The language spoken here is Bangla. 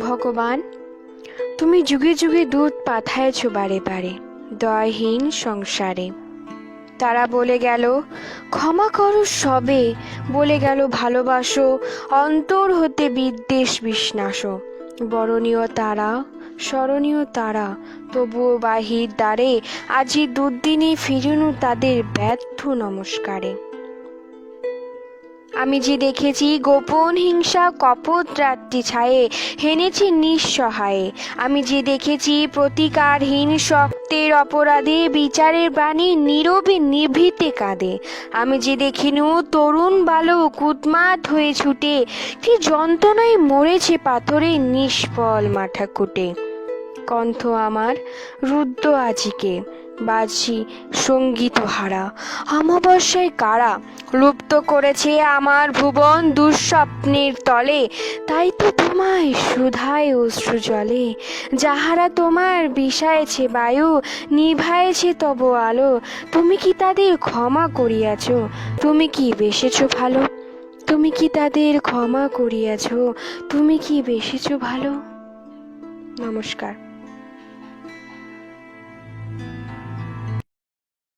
ভগবান, তুমি যুগে যুগে দুধ পাঠায়েছ বারে বারে, দয়হীন সংসারে। তারা বলে গেল, ক্ষমা করো সবে, বলে গেল, ভালোবাসো, অন্তর হতে বিদ্বেষ বিষ্ণাস। বরণীয় তারা, স্মরণীয় তারা, তবুও বাহির দ্বারে আজি দুর্দিনে ফিরনু তাদের ব্যর্থ নমস্কারে। আমি যে দেখেছি গোপন হিংসা, কপট রাত্রি ছায়ে, হেনেছি নিঃসহায়ে। আমি যে দেখেছি প্রতিকারহীন শক্তের অপরাধে, বিচারের বাণী নীরবে নিভৃতে কাঁদে। আমি যে দেখিনু তরুণ বালক উন্মাদ হয়ে ছুটে, কি যন্ত্রণায় মরেছে পাথরে নিষ্ফল মাথা কুটে। কণ্ঠ আমার রুদ্র আজিকে বাজি সংগীত হারা অমাবস্যায় কারা লুপ্ত করেছে আমার ভুবন দুঃস্বপ্নের তলে। তাই তো তোমায় সুধায় অশ্রু জলে। যাহারা তোমার বিষায়েছে বায়ু, নিভায়েছে তব আলো। তুমি কি তাদের ক্ষমা করিয়াছ? তুমি কি বেসেছ ভালো? তুমি কি তাদের ক্ষমা করিয়াছ? তুমি কি বেসেছ ভালো? নমস্কার।